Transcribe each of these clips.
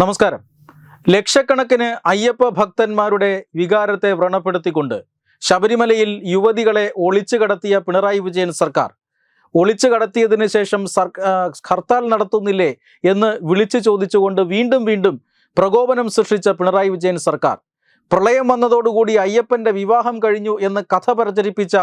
നമസ്കാരം. ലക്ഷക്കണക്കിന് അയ്യപ്പ ഭക്തന്മാരുടെ വികാരത്തെ വ്രണപ്പെടുത്തിക്കൊണ്ട് ശബരിമലയിൽ യുവതികളെ ഒളിച്ചു കടത്തിയ പിണറായി വിജയൻ സർക്കാർ. ഒളിച്ചു കടത്തിയതിനു ശേഷം ഹർത്താൽ നടത്തുന്നില്ലേ എന്ന് വിളിച്ചു ചോദിച്ചുകൊണ്ട് വീണ്ടും വീണ്ടും പ്രകോപനം സൃഷ്ടിച്ച പിണറായി വിജയൻ സർക്കാർ. പ്രളയം വന്നതോടുകൂടി അയ്യപ്പന്റെ വിവാഹം കഴിഞ്ഞു എന്ന് കഥ പ്രചരിപ്പിച്ച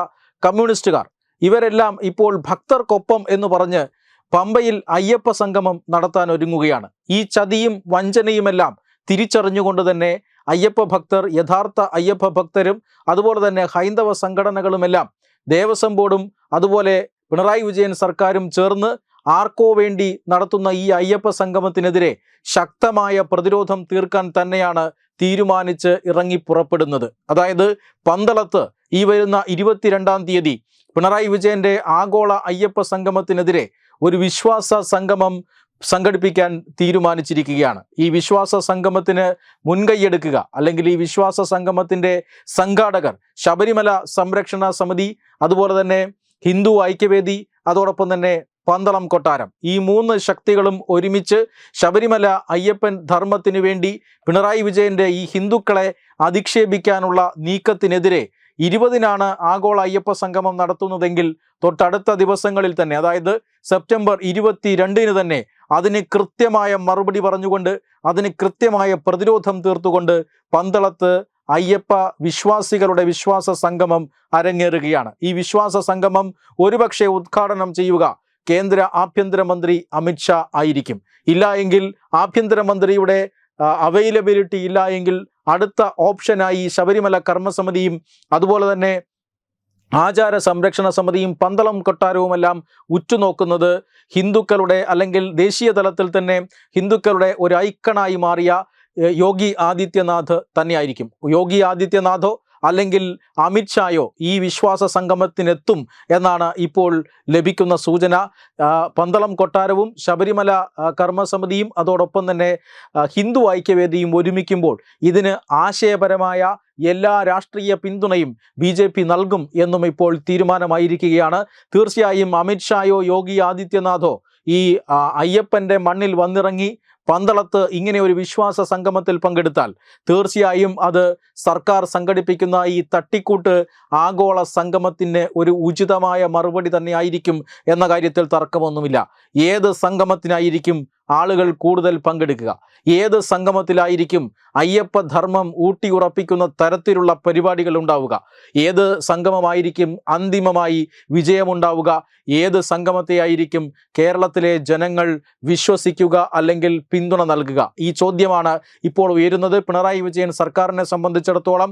കമ്മ്യൂണിസ്റ്റുകാർ. ഇവരെല്ലാം ഇപ്പോൾ ഭക്തർക്കൊപ്പം എന്ന് പറഞ്ഞ് പമ്പയിൽ അയ്യപ്പ സംഗമം നടത്താൻ ഒരുങ്ങുകയാണ്. ഈ ചതിയും വഞ്ചനയുമെല്ലാം തിരിച്ചറിഞ്ഞുകൊണ്ട് തന്നെ അയ്യപ്പ ഭക്തർ യഥാർത്ഥ അയ്യപ്പ ഭക്തരും അതുപോലെ തന്നെ ഹൈന്ദവ സംഘടനകളുമെല്ലാം ദേവസ്വം ബോർഡും അതുപോലെ പിണറായി വിജയൻ സർക്കാരും ചേർന്ന് ആർക്കോ വേണ്ടി നടത്തുന്ന ഈ അയ്യപ്പ സംഗമത്തിനെതിരെ ശക്തമായ പ്രതിരോധം തീർക്കാൻ തന്നെയാണ് തീരുമാനിച്ച് ഇറങ്ങി പുറപ്പെടുന്നത്. അതായത് പന്തളത്ത് ഈ വരുന്ന ഇരുപത്തിരണ്ടാം തീയതി പിണറായി വിജയന്റെ ആഗോള അയ്യപ്പ സംഗമത്തിനെതിരെ ഒരു വിശ്വാസ സംഗമം സംഘടിപ്പിക്കാൻ തീരുമാനിച്ചിരിക്കുകയാണ്. ഈ വിശ്വാസ സംഗമത്തിന് മുൻകൈയെടുക്കുക അല്ലെങ്കിൽ ഈ വിശ്വാസ സംഗമത്തിന്റെ സംഘാടകർ ശബരിമല സംരക്ഷണ സമിതി അതുപോലെ തന്നെ ഹിന്ദു ഐക്യവേദി അതോടൊപ്പം തന്നെ പന്തളം കൊട്ടാരം. ഈ മൂന്ന് ശക്തികളും ഒരുമിച്ച് ശബരിമല അയ്യപ്പൻ ധർമ്മത്തിനു വേണ്ടി പിണറായി വിജയന്റെ ഈ ഹിന്ദുക്കളെ അധിക്ഷേപിക്കാനുള്ള നീക്കത്തിനെതിരെ ഇരുപതിനാണ് ആഗോള അയ്യപ്പ സംഗമം നടത്തുന്നതെങ്കിൽ തൊട്ടടുത്ത ദിവസങ്ങളിൽ തന്നെ അതായത് സെപ്റ്റംബർ ഇരുപത്തി രണ്ടിന് തന്നെ അതിന് കൃത്യമായ മറുപടി പറഞ്ഞുകൊണ്ട് അതിന് കൃത്യമായ പ്രതിരോധം തീർത്തുകൊണ്ട് പന്തളത്ത് അയ്യപ്പ വിശ്വാസികളുടെ വിശ്വാസ സംഗമം അരങ്ങേറുകയാണ്. ഈ വിശ്വാസ സംഗമം ഒരുപക്ഷെ ഉദ്ഘാടനം ചെയ്യുക കേന്ദ്ര ആഭ്യന്തരമന്ത്രി അമിത്ഷാ ആയിരിക്കും. ഇല്ല എങ്കിൽ ആഭ്യന്തരമന്ത്രിയുടെ അവൈലബിലിറ്റി ഇല്ല എങ്കിൽ അടുത്ത ഓപ്ഷനായി ശബരിമല കർമ്മസമിതിയും അതുപോലെ തന്നെ ആചാര സംരക്ഷണ സമിതിയും പന്തളം കൊട്ടാരവുമെല്ലാം ഉറ്റുനോക്കുന്നത് ഹിന്ദുക്കളുടെ അല്ലെങ്കിൽ ദേശീയ തലത്തിൽ തന്നെ ഹിന്ദുക്കളുടെ ഒരു ഐക്കണായി മാറിയ യോഗി ആദിത്യനാഥ് തന്നെയായിരിക്കും. യോഗി ആദിത്യനാഥോ അല്ലെങ്കിൽ അമിത്ഷായോ ഈ വിശ്വാസ സംഗമത്തിനെത്തും എന്നാണ് ഇപ്പോൾ ലഭിക്കുന്ന സൂചന. പന്തളം കൊട്ടാരവും ശബരിമല കർമ്മസമിതിയും അതോടൊപ്പം തന്നെ ഹിന്ദു ഐക്യവേദിയും ഒരുമിക്കുമ്പോൾ ഇതിന് ആശയപരമായ എല്ലാ രാഷ്ട്രീയ പിന്തുണയും ബി ജെ പി നൽകും എന്നും ഇപ്പോൾ തീരുമാനമായിരിക്കുകയാണ്. തീർച്ചയായും അമിത്ഷായോ യോഗി ആദിത്യനാഥോ ഈ അയ്യപ്പന്റെ മണ്ണിൽ വന്നിറങ്ങി പന്തളത്ത് ഇങ്ങനെ ഒരു വിശ്വാസ സംഗമത്തിൽ പങ്കെടുത്താൽ തീർച്ചയായും അത് സർക്കാർ സംഘടിപ്പിക്കുന്ന ഈ തട്ടിക്കൂട്ട് ആഗോള സംഗമത്തിന് ഒരു ഉചിതമായ മറുപടി തന്നെ ആയിരിക്കും എന്ന കാര്യത്തിൽ തർക്കമൊന്നുമില്ല. ഏത് സംഗമത്തിനായിരിക്കും ആളുകൾ കൂടുതൽ പങ്കെടുക്കുക? ഏത് സംഗമത്തിലായിരിക്കും അയ്യപ്പ ധർമ്മം ഊട്ടിയുറപ്പിക്കുന്ന തരത്തിലുള്ള പരിപാടികൾ ഉണ്ടാവുക. ഏത് സംഗമമായിരിക്കും അന്തിമമായി വിജയമുണ്ടാവുക? ഏത് സംഗമത്തെയായിരിക്കും കേരളത്തിലെ ജനങ്ങൾ വിശ്വസിക്കുക അല്ലെങ്കിൽ പിന്തുണ നൽകുക? ഈ ചോദ്യമാണ് ഇപ്പോൾ ഉയരുന്നത്. പിണറായി വിജയൻ സർക്കാരിനെ സംബന്ധിച്ചിടത്തോളം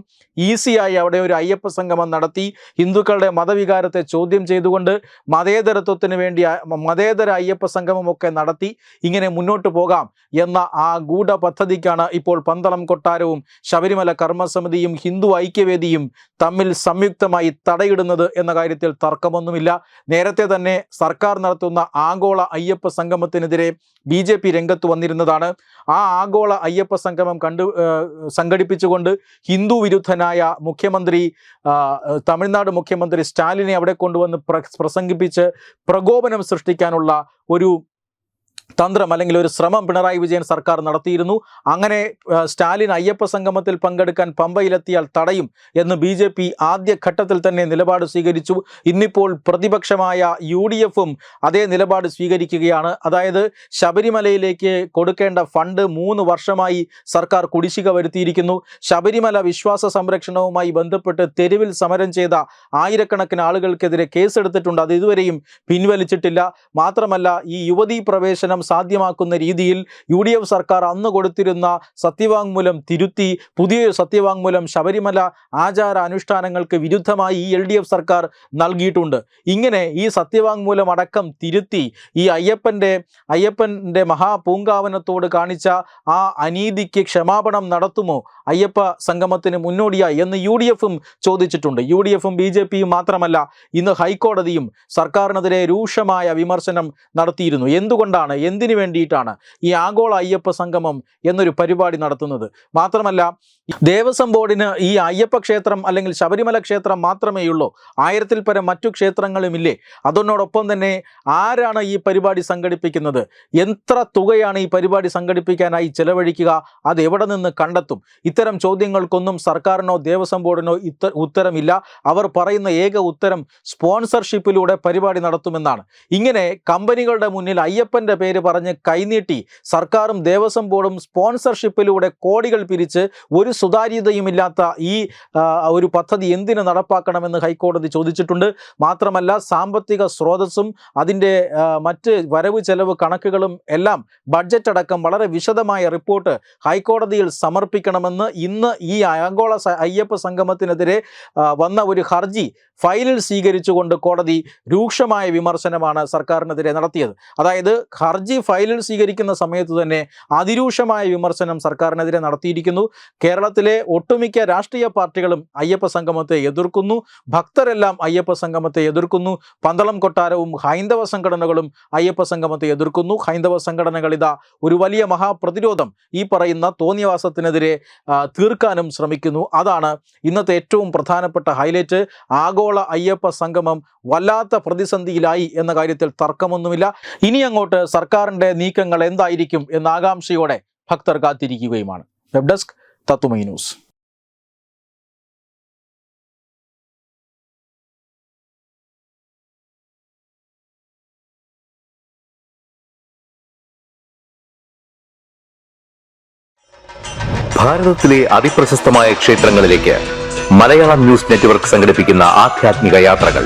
ഈസിയായി അവിടെ ഒരു അയ്യപ്പ സംഗമം നടത്തി. ഹിന്ദുക്കളുടെ മതവികാരത്തെ ചോദ്യം ചെയ്തുകൊണ്ട് മതേതരത്വത്തിന് വേണ്ടി മതേതര അയ്യപ്പ സംഗമമൊക്കെ നടത്തി. ഇങ്ങനെ മുന്നോട്ട് പോകാം എന്ന ആ ഗൂഢ പദ്ധതിക്കാണ് ഇപ്പോൾ പന്തളം കൊട്ടാരവും ശബരിമല കർമ്മസമിതിയും ഹിന്ദു ഐക്യവേദിയും തമ്മിൽ സംയുക്തമായി തടയിടുന്നത് എന്ന കാര്യത്തിൽ തർക്കമൊന്നുമില്ല. നേരത്തെ തന്നെ സർക്കാർ നടത്തുന്ന ആഗോള അയ്യപ്പ സംഗമത്തിനെതിരെ ബി ജെ പി രംഗത്ത് വന്നിരുന്നതാണ്. ആ ആഗോള അയ്യപ്പ സംഗമം കണ്ടു സംഘടിപ്പിച്ചുകൊണ്ട് ഹിന്ദു വിരുദ്ധനായ മുഖ്യമന്ത്രി തമിഴ്നാട് മുഖ്യമന്ത്രി സ്റ്റാലിനെ അവിടെ കൊണ്ടുവന്ന് പ്രസംഗിപ്പിച്ച് പ്രകോപനം സൃഷ്ടിക്കാനുള്ള ഒരു തന്ത്രം അല്ലെങ്കിൽ ഒരു ശ്രമം പിണറായി വിജയൻ സർക്കാർ നടത്തിയിരുന്നു. അങ്ങനെ സ്റ്റാലിൻ അയ്യപ്പ സംഗമത്തിൽ പങ്കെടുക്കാൻ പമ്പയിലെത്തിയാൽ തടയും എന്ന് ബി ജെ പി ആദ്യഘട്ടത്തിൽ തന്നെ നിലപാട് സ്വീകരിച്ചു. ഇന്നിപ്പോൾ പ്രതിപക്ഷമായ യു ഡി എഫും അതേ നിലപാട് സ്വീകരിക്കുകയാണ്. അതായത് ശബരിമലയിലേക്ക് കൊടുക്കേണ്ട ഫണ്ട് മൂന്ന് വർഷമായി സർക്കാർ കുടിശ്ശിക വരുത്തിയിരിക്കുന്നു. ശബരിമല വിശ്വാസ സംരക്ഷണവുമായി ബന്ധപ്പെട്ട് തെരുവിൽ സമരം ചെയ്ത ആയിരക്കണക്കിന് ആളുകൾക്കെതിരെ കേസെടുത്തിട്ടുണ്ട്. അത് ഇതുവരെയും പിൻവലിച്ചിട്ടില്ല. മാത്രമല്ല ഈ യുവതീ പ്രവേശനം സാധ്യമാക്കുന്ന രീതിയിൽ യു ഡി എഫ് സർക്കാർ അന്ന് കൊടുത്തിരുന്ന സത്യവാങ്മൂലം തിരുത്തി പുതിയ സത്യവാങ്മൂലം ശബരിമല ആചാര അനുഷ്ഠാനങ്ങൾക്ക് വിരുദ്ധമായി ഈ എൽ ഡി എഫ് സർക്കാർ നൽകിയിട്ടുണ്ട്. ഇങ്ങനെ ഈ സത്യവാങ്മൂലം അടക്കം തിരുത്തി ഈ അയ്യപ്പന്റെ അയ്യപ്പന്റെ മഹാപൂങ്കാവനത്തോട് കാണിച്ച ആ അനീതിക്ക് ക്ഷമാപണം നടത്തുമോ അയ്യപ്പ സംഗമത്തിന് മുന്നോടിയായി എന്ന് യു ഡി എഫും ചോദിച്ചിട്ടുണ്ട്. യു ഡി എഫും ബി ജെ പിയും മാത്രമല്ല ഇന്ന് ഹൈക്കോടതിയും സർക്കാരിനെതിരെ രൂക്ഷമായ വിമർശനം നടത്തിയിരുന്നു. എന്തുകൊണ്ടാണ് എന്തിനു വേണ്ടിയിട്ടാണ് ഈ ആഗോള അയ്യപ്പ സംഗമം എന്നൊരു പരിപാടി നടത്തുന്നത്? മാത്രമല്ല ദേവസ്വം ബോർഡിന് ഈ അയ്യപ്പ ക്ഷേത്രം അല്ലെങ്കിൽ ശബരിമല ക്ഷേത്രം മാത്രമേ ഉള്ളൂ ആയിരത്തിൽ പരം മറ്റു ക്ഷേത്രങ്ങളുമില്ലേ? അതിനോടൊപ്പം തന്നെ ആരാണ് ഈ പരിപാടി സംഘടിപ്പിക്കുന്നത്? എത്ര തുകയാണ് ഈ പരിപാടി സംഘടിപ്പിക്കാനായി ചെലവഴിക്കുക? അത് എവിടെ നിന്ന് കണ്ടെത്തും? ഇത്തരം ചോദ്യങ്ങൾക്കൊന്നും സർക്കാരിനോ ദേവസ്വം ബോർഡിനോ ഉത്തരമില്ല. അവർ പറയുന്ന ഏക ഉത്തരം സ്പോൺസർഷിപ്പിലൂടെ പരിപാടി നടത്തുമെന്നാണ്. ഇങ്ങനെ കമ്പനികളുടെ മുന്നിൽ അയ്യപ്പന്റെ പേര് പറഞ്ഞ് കൈനീട്ടി സർക്കാരും ദേവസ്വം ബോർഡും സ്പോൺസർഷിപ്പിലൂടെ കോടികൾ പിരിച്ച് ഒരു സുതാര്യതയുമില്ലാത്ത ഈ ഒരു പദ്ധതി എന്തിനു നടപ്പാക്കണമെന്ന് ഹൈക്കോടതി ചോദിച്ചിട്ടുണ്ട്. മാത്രമല്ല സാമ്പത്തിക സ്രോതസ്സും അതിന്റെ മറ്റ് വരവ് ചെലവ് കണക്കുകളും എല്ലാം ബഡ്ജറ്റ് അടക്കം വളരെ വിശദമായ റിപ്പോർട്ട് ഹൈക്കോടതിയിൽ സമർപ്പിക്കണമെന്ന് ഇന്ന് ഈ ആഗോള അയ്യപ്പ സംഗമത്തിനെതിരെ വന്ന ഒരു ഹർജി ഫയലിൽ സ്വീകരിച്ചുകൊണ്ട് കോടതി രൂക്ഷമായ വിമർശനമാണ് സർക്കാരിനെതിരെ നടത്തിയത്. അതായത് ഹർജി ഫയലിൽ സ്വീകരിക്കുന്ന സമയത്ത് തന്നെ അതിരൂക്ഷമായ വിമർശനം സർക്കാരിനെതിരെ നടത്തിയിരിക്കുന്നു. കേരളത്തിലെ ഒട്ടുമിക്ക രാഷ്ട്രീയ പാർട്ടികളും അയ്യപ്പ സംഗമത്തെ എതിർക്കുന്നു. ഭക്തരെല്ലാം അയ്യപ്പ സംഗമത്തെ എതിർക്കുന്നു. പന്തളം കൊട്ടാരവും ഹൈന്ദവ സംഘടനകളും അയ്യപ്പ സംഗമത്തെ എതിർക്കുന്നു. ഹൈന്ദവ സംഘടനകൾ ഇതാ ഒരു വലിയ മഹാപ്രതിരോധം ഈ പറയുന്ന തോന്നിയവാസത്തിനെതിരെ തീർക്കാനും ശ്രമിക്കുന്നു. അതാണ് ഇന്നത്തെ ഏറ്റവും പ്രധാനപ്പെട്ട ഹൈലൈറ്റ്. ആഗോള അയ്യപ്പ സംഗമം വല്ലാത്ത പ്രതിസന്ധിയിലായി എന്ന കാര്യത്തിൽ തർക്കമൊന്നുമില്ല. ഇനി അങ്ങോട്ട് സർക്കാരിന്റെ നീക്കങ്ങൾ എന്തായിരിക്കും എന്ന ആകാംക്ഷയോടെ ഭക്തർ കാത്തിരിക്കുകയുമാണ്. വെബ് ഡെസ്ക് തത്തുമൈ ന്യൂസ്. അതിപ്രശസ്തമായ ക്ഷേത്രങ്ങളിലേക്ക് മലയാളം ന്യൂസ് നെറ്റ്വർക്ക് സംഘടിപ്പിക്കുന്ന യാത്രകൾ.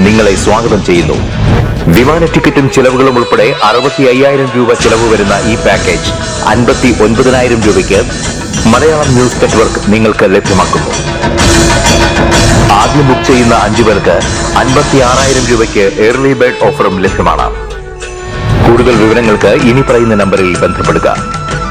നിങ്ങളെ സ്വാഗതം ചെയ്യുന്നു. വിമാന ടിക്കറ്റും ചിലവുകളും ഉൾപ്പെടെ അറുപത്തി അയ്യായിരം രൂപ ചിലവ് വരുന്ന ഈ പാക്കേജ് അൻപത്തി ഒൻപതിനായിരം രൂപയ്ക്ക് മലയാളം ന്യൂസ് നെറ്റ്വർക്ക് നിങ്ങൾക്ക് ലഭ്യമാക്കുന്നു. ആദ്യം ബുക്ക് ചെയ്യുന്ന അഞ്ചു പേർക്ക് അൻപത്തി ആറായിരം രൂപയ്ക്ക് ഏർലി ബേർഡ് ഓഫറും ലഭ്യമാണ്. കൂടുതൽ വിവരങ്ങൾക്ക് ഇനി പറയുന്ന നമ്പറിൽ ബന്ധപ്പെടുക.